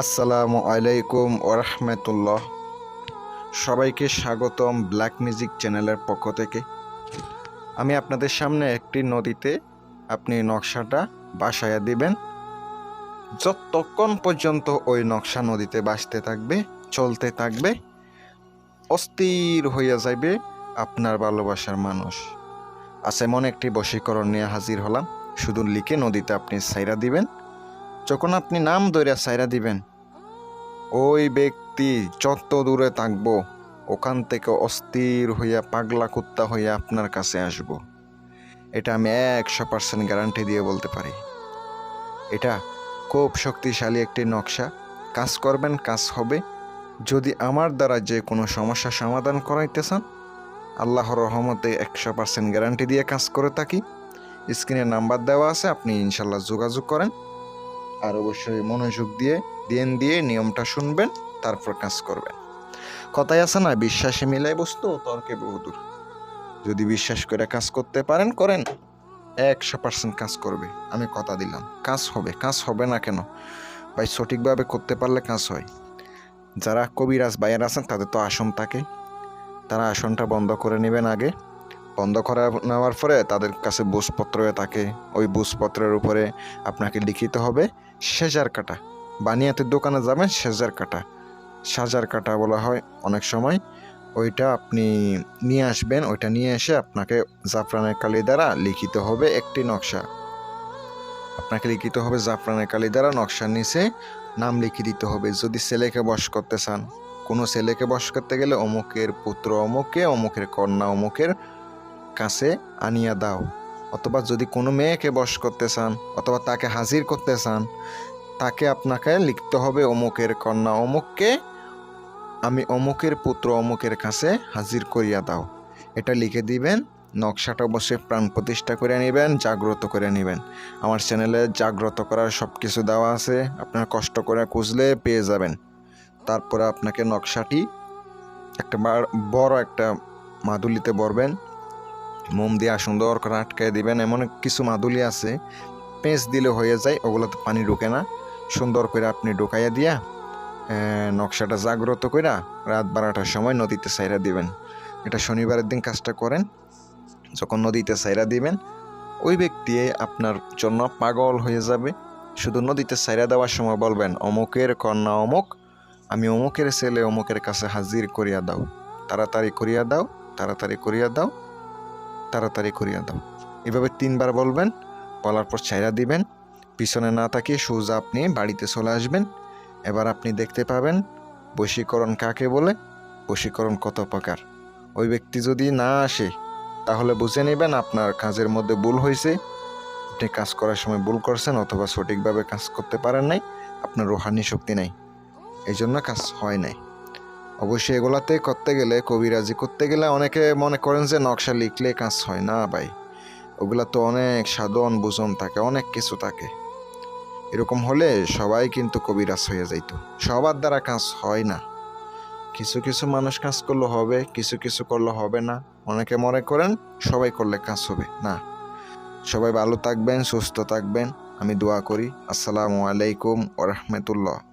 আসসালামু আলাইকুম ওরহমতুল্লাহ। সবাইকে স্বাগতম ব্ল্যাক মিউজিক চ্যানেলের পক্ষ থেকে। আমি আপনাদের সামনে একটি নদীতে আপনি নকশাটা বাসায়া দিবেন। যতক্ষণ পর্যন্ত ওই নকশা নদীতে বাসতে থাকবে, চলতে থাকবে, অস্থির হইয়া যাইবে আপনার ভালোবাসার মানুষ। আছে মনে একটি বশীকরণ নিয়ে হাজির হলাম। শুধু লিখে নদীতে আপনি সাইরা দিবেন। যখন আপনি নাম ধরে সাইরা দিবেন, ওই ব্যক্তি যত দূরে থাকব, ওখান থেকে অস্থির হইয়া পাগলা কুত্তা হইয়া আপনার কাছে আসব। এটা আমি একশো পার্সেন্ট গ্যারান্টি দিয়ে বলতে পারি। এটা খুব শক্তিশালী একটি নকশা। কাজ করবেন, কাজ হবে। যদি আমার দ্বারা যে কোনো সমস্যা সমাধান করাইতে চান, আল্লাহর রহমতে একশো পার্সেন্ট গ্যারান্টি দিয়ে কাজ করে থাকি। স্ক্রিনে নাম্বার দেওয়া আছে, আপনি ইনশাল্লাহ যোগাযোগ করেন। আর অবশ্যই মনোযোগ দিয়ে দিন দিয়ে নিয়মটা শুনবেন, তারপর কাজ করবেন। কথায় আছে না, বিশ্বাসে মিলাই বস্তু, তর্কে বহুদূর যদি বিশ্বাস করে কাজ করতে পারেন, করেন। একশো পার্সেন্ট কাজ করবে। আমি কথা দিলাম। কাজ হবে কাজ হবে না কেন? ভাই, সঠিকভাবে করতে পারলে কাজ হয়। যারা কবিরাজ বাইরে আছেন, তাদের তো আসন থাকে। তারা আসনটা বন্ধ করে নেবেন আগে। বন্ধ করে নেওয়ার পরে তাদের কাছে বুঝপত্র থাকে। ওই বুঝপত্রের উপরে আপনাকে লিখিত হবে। সেজার কাটা। বানিয়াতে দোকানে যাবেন, সেজার কাটা। সাজার কাটা বলা হয় অনেক সময়। ওইটা আপনি নিয়ে আসবেন, ওইটা নিয়ে এসে আপনাকে জাফরানের কালি দ্বারা লিখিত হবে একটি নকশা। আপনাকে লিখিত হবে জাফরানের কালি দ্বারা নকশার নিচে নাম লিখে দিতে হবে। যদি ছেলেকে বশ করতে চান, কোনো ছেলেকে বশ করতে গেলে অমুকের পুত্র অমুকে, অমুকের কন্যা অমুকের কাছে আনিয়া দাও। অথবা যদি কোনো মেয়েকে বশ করতে চান, অথবা তাকে হাজির করতে চান, তাকে আপনাকে লিখতে হবে অমুকের কন্যা, অমুককে আমি অমুকের পুত্র, অমুকের কাছে হাজির করিয়া দাও। এটা লিখে দিবেন, নকশাটা অবশ্যই প্রাণ প্রতিষ্ঠা করে নেবেন, জাগ্রত করে নেবেন। আমার চ্যানেলে জাগ্রত করার সব কিছু দেওয়া আছে, আপনার কষ্ট করে খুঁজলে পেয়ে যাবেন। তারপরে আপনাকে নকশাটি একটা বড় একটা মাদুলিতে বরবেন মোম দিয়ে সুন্দর করে আটকায় দিবেন। এমন কিছু মাদুলি আছে, পেঁচ দিলে হয়ে যায়, ওগুলোতে পানি ঢুকে না। সুন্দর করে আপনি ঢুকাইয়া দিয়া নকশাটা জাগ্রত কইরা রাত বারোটার সময় নদীতে সাইরা দিবেন। এটা শনিবারের দিন কাজটা করেন, যখন নদীতে সাইরা দিবেন, ওই ব্যক্তি আপনার জন্য পাগল হয়ে যাবে। শুধু নদীতে সাইরা দেওয়ার সময় বলবেন, অমুকের কন্যা অমুক, আমি অমুকের ছেলে অমুকের কাছে হাজির করিয়া দাও। তাড়াতাড়ি করিয়া দাও, তাড়াতাড়ি করিয়া দাও তাড়াতাড়ি করিয়া দাও। এভাবে তিনবার বলবেন, বলার পর ছাইরা দিবেন, পিছনে না তাকিয়ে সোজা আপনি বাড়িতে চলে আসবেন। এবার আপনি দেখতে পাবেন, বশীকরণ কাকে বলে, বশীকরণ কত প্রকার। ওই ব্যক্তি যদি না আসে, তাহলে বুঝে নেবেন আপনার কাজের মধ্যে ভুল হয়েছে। আপনি কাজ করার সময় ভুল করছেন অথবা সঠিকভাবে কাজ করতে পারেন নাই, আপনার রোহানি শক্তি নাই। এই জন্য কাজ হয় নাই। অবশ্যই এগুলাতে করতে গেলে, কবিরাজি করতে গেলে অনেকে মনে করেন যে নকশা লিখলে কাজ হয় না ভাই। ওগুলা তো অনেক সাধন, বুঝন থাকে, অনেক কিছু থাকে। এরকম হলে সবাই কিন্তু কবিরাজ হয়ে যাইতো। সবার দ্বারা কাজ হয় না। কিছু কিছু মানুষ কাজ করলে হবে, কিছু কিছু করলে হবে না। অনেকে মনে করেন সবাই করলে কাজ হবে। না। সবাই ভালো থাকবেন, সুস্থ থাকবেন। আমি দোয়া করি। আসসালামু আলাইকুম ওরহমতুল্লাহ